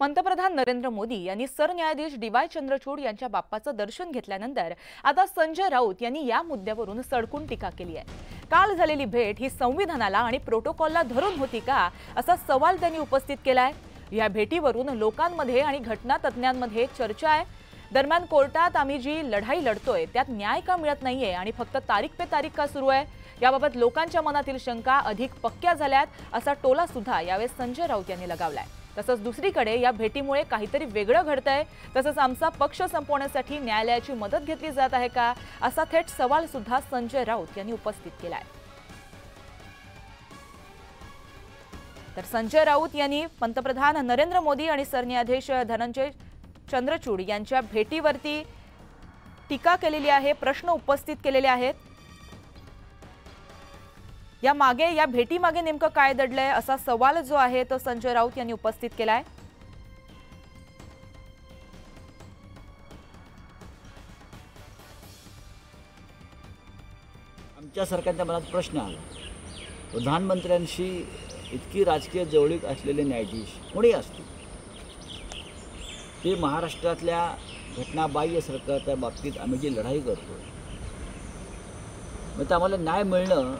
पंतप्रधान नरेंद्र मोदी यांनी सरन्यायाधीश डी वाय चंद्रचूड यांच्या बाप्पाचं दर्शन घेतल्यानंतर आता संजय राऊत यांनी या मुद्द्यावरून सडकून टीका केली आहे. काल झालेली भेट ही संविधानाला आणि प्रोटोकॉलला धरून होती का असा सवाल त्यांनी उपस्थित केला आहे या भेटीवरून लोकांमध्ये आणि घटना तज्ज्ञांमध्ये चर्चा आहे. दरम्यान कोर्टात आम्ही जी लढाई लढतोय त्यात न्याय का मिळत नाहीये आणि फक्त तारीख पे तारीख का सुरू आहे? याबाबत लोकांच्या मनातील शंका अधिक पक्क्या झाल्यात असा टोला सुद्धा यावेळेस संजय राऊत यांनी लगावलाय. तसंच दुसरीकडे या भेटीमुळे काहीतरी वेगळं घडतंय. तसंच आमचा पक्ष संपवण्यासाठी न्यायालयाची मदत घेतली जात आहे का? असा थेट सवाल सुद्धा संजय राऊत यांनी उपस्थित केला आहे तर संजय राऊत यांनी पंतप्रधान नरेंद्र मोदी आणि सरन्यायाधीश धनंजय चंद्रचूड यांच्या भेटीवरती टीका केलेली आहे प्रश्न उपस्थित केलेले आहेत. या मागे या भेटीमागे नेमकं काय दडलंय असा सवाल जो आहे तो संजय राऊत यांनी उपस्थित केलाय. आमच्या सरकारच्या मनात प्रश्न आला. प्रधानमंत्र्यांशी इतकी राजकीय जवळीक असलेले न्यायाधीश कोणी असतील? ते महाराष्ट्रातल्या घटनाबाह्य सरकारच्या बाबतीत आम्ही जी लढाई करतो मग ते आम्हाला न्याय मिळणं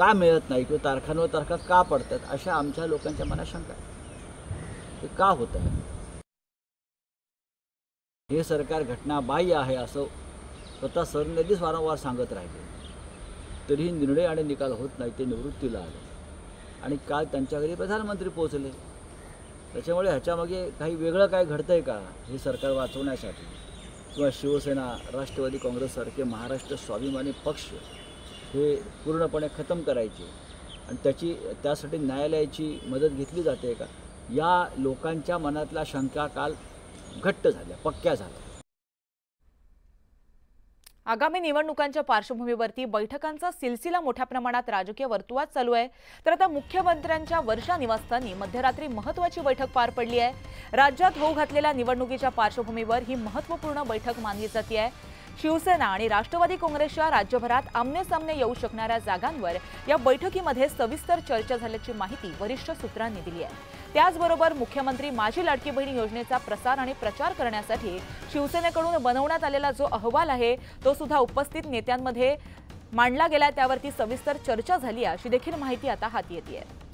का मिळत नाही किंवा तारखांवर तारखा का पडतात अशा आमच्या लोकांच्या मनात शंका आहे. ते का होत आहे? हे सरकार घटनाबाह्य आहे असं स्वतः सरन्यायाधीश वारंवार सांगत राहिले. तरीही निर्णय आणि निकाल होत नाही ते निवृत्तीला आले. आणि काल त्यांच्या घरी प्रधानमंत्री पोहोचले. त्याच्यामुळे ह्याच्यामागे काही वेगळं काय घडतं आहे का हे सरकार वाचवण्यासाठी? किंवा शिवसेना राष्ट्रवादी काँग्रेससारखे महाराष्ट्र स्वाभिमानी पक्ष हे पूर्णपणे खतम करायचे. आणि त्याची त्यासाठी न्यायालयाची मदत घेतली जाते का? या लोकांच्या मनातल्या शंका काल घट्ट झाल्या पक्क्या झाल्या. आगामी निवडणुकांच्या पार्श्वभूमीवरती बैठकांचा सिलसिला मोठ्या प्रमाणात राजकीय वर्तुळात चालू आहे. तर आता मुख्यमंत्र्यांच्या वर्षा निवासस्थानी मध्यरात्री महत्वाची बैठक पार पडली आहे. राज्यात होऊ घातलेल्या निवडणुकीच्या पार्श्वभूमीवर ही महत्त्वपूर्ण बैठक मानली जाते आहे. शिवसेना आणि राष्ट्रवादी काँग्रेसच्या राज्यभरात आमने सामने येऊ शकणाऱ्या जागांवर या बैठकीमध्ये सविस्तर चर्चा झाल्याची माहिती वरिष्ठ सूत्रांनी दिली आहे. त्याचबरोबर मुख्यमंत्री माझी लाडकी बहीण योजनेचा प्रसार आणि प्रचार करण्यासाठी शिवसेनेकडून बनवण्यात आलेला जो अहवाल आहे तो सुद्धा उपस्थित नेत्यांमध्ये मांडला गेला त्यावरती सविस्तर चर्चा झाली अशी देखील माहिती आता हाती येते आहे.